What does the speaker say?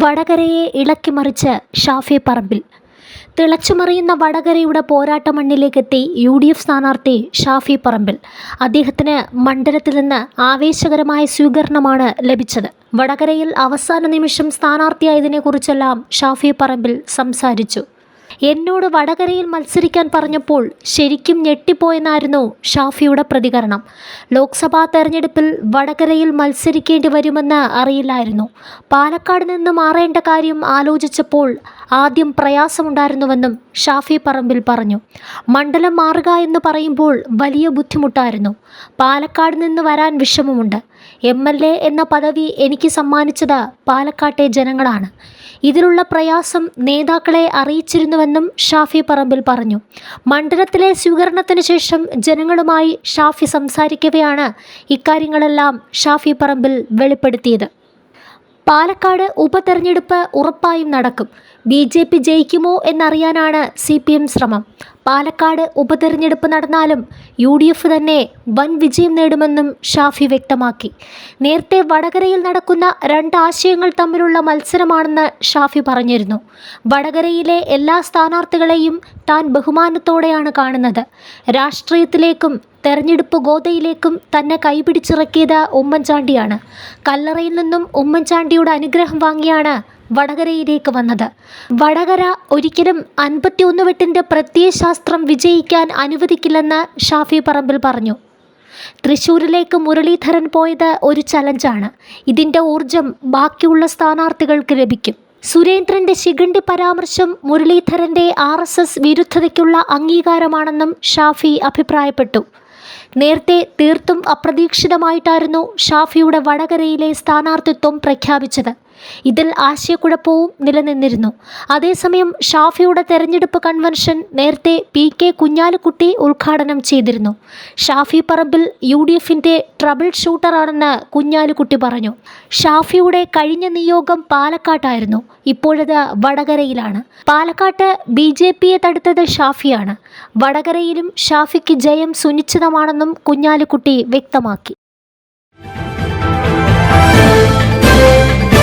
വടകരയെ ഇളക്കിമറിച്ച് ഷാഫി പറമ്പിൽ. തിളച്ചുമറിയുന്ന വടകരയുടെ പോരാട്ട മണ്ണിലേക്കെത്തി U D F സ്ഥാനാർത്ഥി ഷാഫി പറമ്പിൽ. അദ്ദേഹത്തിന് മണ്ഡലത്തിൽ നിന്ന് ആവേശകരമായ സ്വീകരണമാണ് ലഭിച്ചത്. വടകരയിൽ അവസാന നിമിഷം സ്ഥാനാർത്ഥിയായതിനെക്കുറിച്ചെല്ലാം ഷാഫി പറമ്പിൽ സംസാരിച്ചു. എന്നോട് വടകരയിൽ മത്സരിക്കാൻ പറഞ്ഞപ്പോൾ ശരിക്കും ഞെട്ടിപ്പോയെന്നായിരുന്നു ഷാഫിയുടെ പ്രതികരണം. ലോക്സഭാ തെരഞ്ഞെടുപ്പിൽ വടകരയിൽ മത്സരിക്കേണ്ടി വരുമെന്ന് അറിയില്ലായിരുന്നു. പാലക്കാട് നിന്ന് മാറേണ്ട കാര്യം ആലോചിച്ചപ്പോൾ ആദ്യം പ്രയാസമുണ്ടായിരുന്നുവെന്നും ഷാഫി പറമ്പിൽ പറഞ്ഞു. മണ്ഡലം മാറുക എന്ന് പറയുമ്പോൾ വലിയ ബുദ്ധിമുട്ടായിരുന്നു. പാലക്കാട് നിന്ന് വരാൻ വിഷമമുണ്ട്. എം എൽ എ എന്ന പദവി എനിക്ക് സമ്മാനിച്ചത് പാലക്കാട്ടെ ജനങ്ങളാണ്. ഇതിലുള്ള പ്രയാസം നേതാക്കളെ അറിയിച്ചിരുന്നുവെന്നും ഷാഫി പറമ്പിൽ പറഞ്ഞു. മണ്ഡലത്തിലെ സ്വീകരണത്തിന് ശേഷം ജനങ്ങളുമായി ഷാഫി സംസാരിക്കവെയാണ് ഇക്കാര്യങ്ങളെല്ലാം ഷാഫി പറമ്പിൽ വെളിപ്പെടുത്തിയത്. പാലക്കാട് ഉപതെരഞ്ഞെടുപ്പ് ഉറപ്പായും നടക്കും. ബി ജെ പി ജയിക്കുമോ എന്നറിയാനാണ് സി പി എം ശ്രമം. പാലക്കാട് ഉപതെരഞ്ഞെടുപ്പ് നടന്നാലും യു ഡി എഫ് തന്നെ വൻ വിജയം നേടുമെന്നും ഷാഫി വ്യക്തമാക്കി. നേരത്തെ വടകരയിൽ നടക്കുന്ന രണ്ട് ആശയങ്ങൾ തമ്മിലുള്ള മത്സരമാണെന്ന് ഷാഫി പറഞ്ഞിരുന്നു. വടകരയിലെ എല്ലാ സ്ഥാനാർത്ഥികളെയും താൻ ബഹുമാനത്തോടെയാണ് കാണുന്നത്. രാഷ്ട്രീയത്തിലേക്കും തെരഞ്ഞെടുപ്പ് ഗോതയിലേക്കും തന്നെ കൈപിടിച്ചിറക്കിയത് ഉമ്മൻചാണ്ടിയാണ്. കല്ലറയിൽ നിന്നും ഉമ്മൻചാണ്ടിയുടെ അനുഗ്രഹം വാങ്ങിയാണ് വടകരയിലേക്ക് വന്നത്. വടകര ഒരിക്കലും അൻപത്തിയൊന്ന് വെട്ടിന്റെ പ്രത്യയശാസ്ത്രം വിജയിക്കാൻ അനുവദിക്കില്ലെന്ന് ഷാഫി പറമ്പിൽ പറഞ്ഞു. തൃശ്ശൂരിലേക്ക് മുരളീധരൻ പോയത് ഒരു ചലഞ്ചാണ്. ഇതിന്റെ ഊർജം ബാക്കിയുള്ള സ്ഥാനാർത്ഥികൾക്ക് ലഭിക്കും. സുരേന്ദ്രന്റെ ശിഖണ്ഡി പരാമർശം മുരളീധരന്റെ ആർ എസ് എസ് വിരുദ്ധതയ്ക്കുള്ള അംഗീകാരമാണെന്നും ഷാഫി അഭിപ്രായപ്പെട്ടു. നേരത്തെ തീർത്തും അപ്രതീക്ഷിതമായിട്ടായിരുന്നു ഷാഫിയുടെ വടകരയിലെ സ്ഥാനാർത്ഥിത്വം പ്രഖ്യാപിച്ചത്. ഇതിൽ ആശയക്കുഴപ്പവും നിലനിന്നിരുന്നു. അതേസമയം ഷാഫിയുടെ തെരഞ്ഞെടുപ്പ് കൺവെൻഷൻ നേരത്തെ പി കെ കുഞ്ഞാലിക്കുട്ടി ഉദ്ഘാടനം ചെയ്തിരുന്നു. ഷാഫി പറമ്പിൽ യു ഡി എഫിന്റെ ട്രബിൾ ഷൂട്ടറാണെന്ന് കുഞ്ഞാലിക്കുട്ടി പറഞ്ഞു. ഷാഫിയുടെ കഴിഞ്ഞ നിയോഗം പാലക്കാട്ടായിരുന്നു. ഇപ്പോഴത് വടകരയിലാണ്. പാലക്കാട്ട് ബി ജെ പിയെ തടുത്തത് ഷാഫിയാണ്. വടകരയിലും ഷാഫിക്ക് ജയം സുനിശ്ചിതമാണെന്നും കുഞ്ഞാലിക്കുട്ടി വ്യക്തമാക്കി.